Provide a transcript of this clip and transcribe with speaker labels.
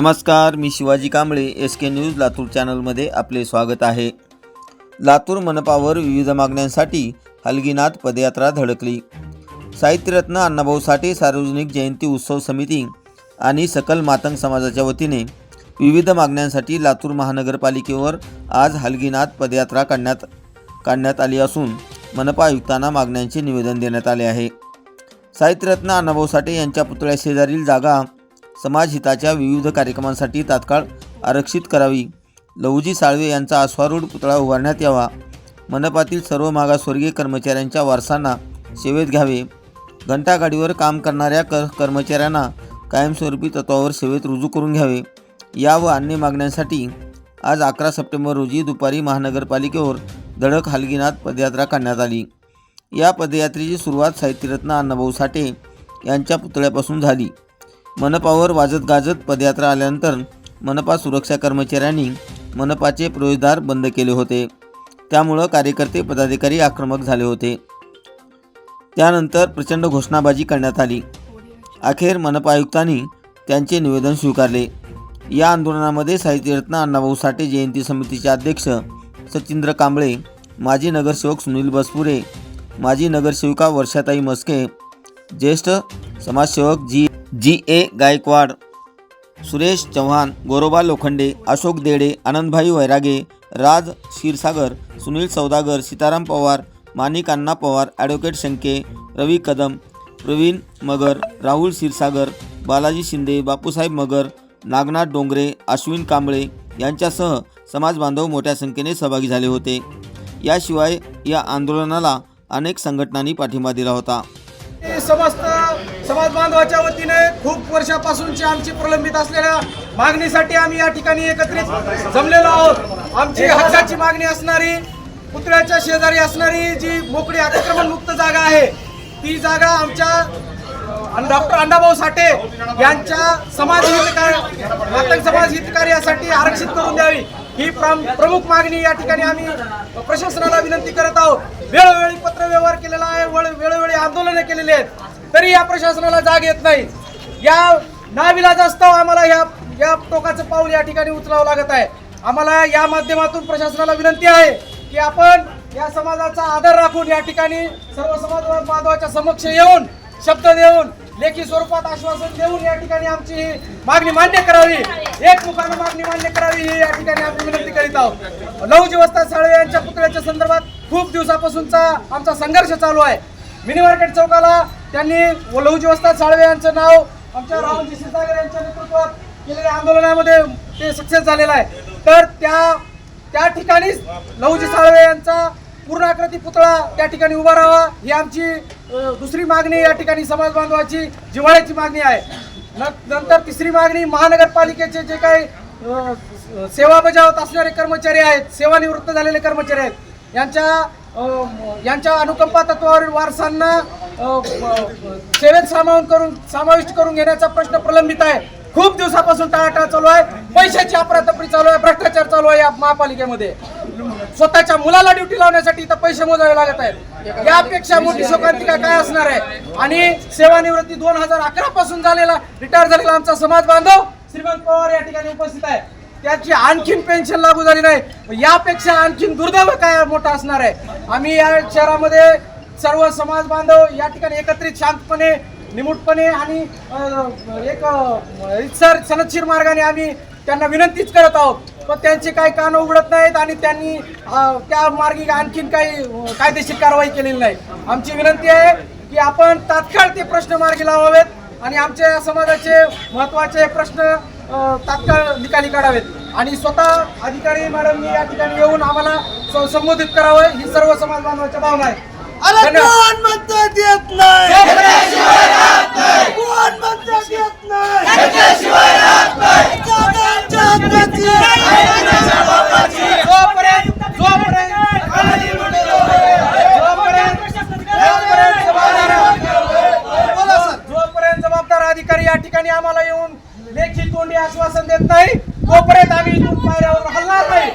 Speaker 1: नमस्कार मी Shivaji Kamble S K news Latur चॅनलमध्ये आपले स्वागत आहे. लातूर मनपावर विविध मागण्यांसाठी हलगीनाथ पदयात्रा धडकली. साहित्यरत्न अण्णाभाऊ साठे सार्वजनिक जयंती उत्सव समिती आणि सकल मातंग समाजाच्या वतीने विविध मागण्यांसाठी लातूर महानगरपालिकेवर आज हलगीनाथ पदयात्रा काढण्यात काढण्यात आली असून मनपा आयुक्तांना मागण्यांचे निवेदन देण्यात आले आहे. साहित्यरत्न अण्णाभाऊ साठे यांच्या पुतळ्या शेजारील जागा समाजहिताच्या विविध कार्यक्रमांसाठी तात्काळ आरक्षित करावी. लहुजी साळवे यांचा अश्वारूढ पुतळा उभारण्यात यावा. मनपातील सर्व मागासवर्गीय कर्मचाऱ्यांच्या वारसांना सेवेत घ्यावे. घंटागाडीवर काम करणाऱ्या कर कर्मचाऱ्यांना कायमस्वरूपी तत्वावर सेवेत रुजू करून घ्यावे. या व अन्य मागण्यांसाठी आज अकरा सप्टेंबर रोजी दुपारी महानगरपालिकेवर धडक हलगीनाथ पदयात्रा काढण्यात आली. या पदयात्रेची सुरुवात साहित्यरत्न अण्णाभाऊ साठे यांच्या पुतळ्यापासून झाली. मनपावर वाजत गाजत पदयात्रा आल्यानंतर मनपा सुरक्षा कर्मचाऱ्यांनी मनपाचे प्रवेशद्वार बंद केले होते. त्यामुळं कार्यकर्ते पदाधिकारी आक्रमक झाले होते. त्यानंतर प्रचंड घोषणाबाजी करण्यात आली. अखेर मनपा आयुक्तांनी त्यांचे निवेदन स्वीकारले. या आंदोलनामध्ये साहित्यरत्न अण्णाभाऊ साठे जयंती समितीचे अध्यक्ष सचिंद्र कांबळे माजी नगरसेवक सुनील बसपुरे माजी नगरसेविका वर्षाताई मस्के ज्येष्ठ समाजसेवक ji. G A Gaikwad Suresh Chavan Goroba Lokhande Ashok Dede Anandbhai Vairage Raj Kshirsagar Sunil Saudagar Sitaram Pawar Manik Anna Pawar advocate Shanke Ravi Kadam Pravin Magar Rahul Kshirsagar Balaji Shinde Bapusaheb Magar Nagnath Dongre Ashwin Kamble यांच्यासह समाजबांधव मोठ्या संख्येने सहभागी झाले होते. याशिवाय या आंदोलनाला अनेक संघटनांनी पाठिंबा दिला होता.
Speaker 2: समस्त समाज बांधवाच्या वतीने खूप वर्षापासूनची आमची प्रलंबित असलेल्या मागणीसाठी आम्ही या ठिकाणी एकत्रित जमलेलो आहोत. आमची हक्काची मागणी असणारी पुतळ्याच्या शेजारी असणारी जी मोकळी अतिक्रमण मुक्त जागा आहे ती जागा आमच्या डॉक्टर अण्णाभाऊ साठे यांच्या समाज हितकार समाज हितकार्यासाठी आरक्षित करून द्यावी. ही प्रम- प्रमुख मागणी या ठिकाणी आम्ही प्रशासनाला विनंती करत आहोत. वेळोवेळी पत्रव्यवहार केलेला आहे वळ- वेळोवेळी आंदोलनं केलेली आहेत. तरी या प्रशासनाला जाग येत नाही. या नाविलाज असताव आम्हाला या या टोकाचं पाऊल या ठिकाणी उचलावं लागत आहे. आम्हाला या माध्यमातून प्रशासनाला विनंती आहे की आपण या समाजाचा आदर राखून या ठिकाणी सर्व समाज बांधवाच्या समक्ष येऊन शब्द देऊन लेखी स्वरूपात आश्वासन देऊन या ठिकाणी आमची ही मागणी मान्य करावी. एक मुखाने मागणी मान्य करावी ही या ठिकाणी आम्ही विनंती करीत आहोत. लहुजी वस्ता साळवे यांच्या पुतळ्याच्या संदर्भात खूप दिवसापासूनचा आमचा संघर्ष चालू आहे. मिनी मार्केट चौकाला त्यांनी लहुजी वस्ता साळवे यांचं नाव आमच्या राहुलजी क्षीरसागर यांच्या नेतृत्वात केलेल्या आंदोलनामध्ये ते सक्सेस झालेलं आहे. तर त्या त्या ठिकाणीच लहुजी साळवे यांचा पूर्णाकृती पुतळा त्या ठिकाणी उभा राहावा. ही आमची दुसरी मागणी या ठिकाणी समाज बांधवाची जिव्हाळ्याची मागणी आहे. न- नंतर तिसरी मागणी महानगरपालिकेचे जे काही सेवा बजावत असणारे कर्मचारी आहेत सेवानिवृत्त झालेले कर्मचारी आहेत यांच्या यांच्या अनुकंपा तत्वावरील वारसांना सेवेत सामावून करून समाविष्ट करून घेण्याचा प्रश्न प्रलंबित आहे. खूप दिवसापासून टाळाटाळ चालू आहे. पैशाची अपरातपरी चालू आहे. भ्रष्टाचार चालू आहे या महापालिकेमध्ये. स्वतःच्या मुलाला ड्युटी लावण्यासाठी इथं पैसे मोजावे लागत आहेत. यापेक्षा मोठी शोकांतिका काय असणार आहे? आणि सेवानिवृत्ती दोन हजार अकरा पासून झालेला रिटायर झालेला आमचा समाज बांधव श्रीमंत पवार या ठिकाणी उपस्थित आहे. त्याची आणखीन पेन्शन लागू झाली नाही. यापेक्षा आणखीन दुर्दैव काय मोठा असणार आहे? आम्ही या शहरामध्ये सर्व समाज बांधव या ठिकाणी एकत्रित शांतपणे निमूटपणे आणि एक सर सनदशीर मार्गाने आम्ही त्यांना विनंतीच करत आहोत. पण त्यांचे काही कान उघडत नाहीत आणि त्यांनी त्या मार्गी आणखीन काही कायदेशीर कारवाई केलेली नाही. आमची विनंती आहे की आपण तात्काळ ते प्रश्न मार्गी लावावेत आणि आमच्या समाजाचे महत्त्वाचे प्रश्न तात्काळ निकाली काढावेत आणि स्वतः अधिकारी मॅडमनी या ठिकाणी येऊन आम्हाला संबोधित करावं ही सर्व समाज बांधवाच्या भावना आहे.
Speaker 3: कोण नाही कोण
Speaker 2: जोपर्यंत जबाबदार अधिकारी या ठिकाणी आम्हाला येऊन लेखी तोंडी आश्वासन देत नाही. तोपर्यंत आम्ही पायऱ्यावर हल्ला नाही.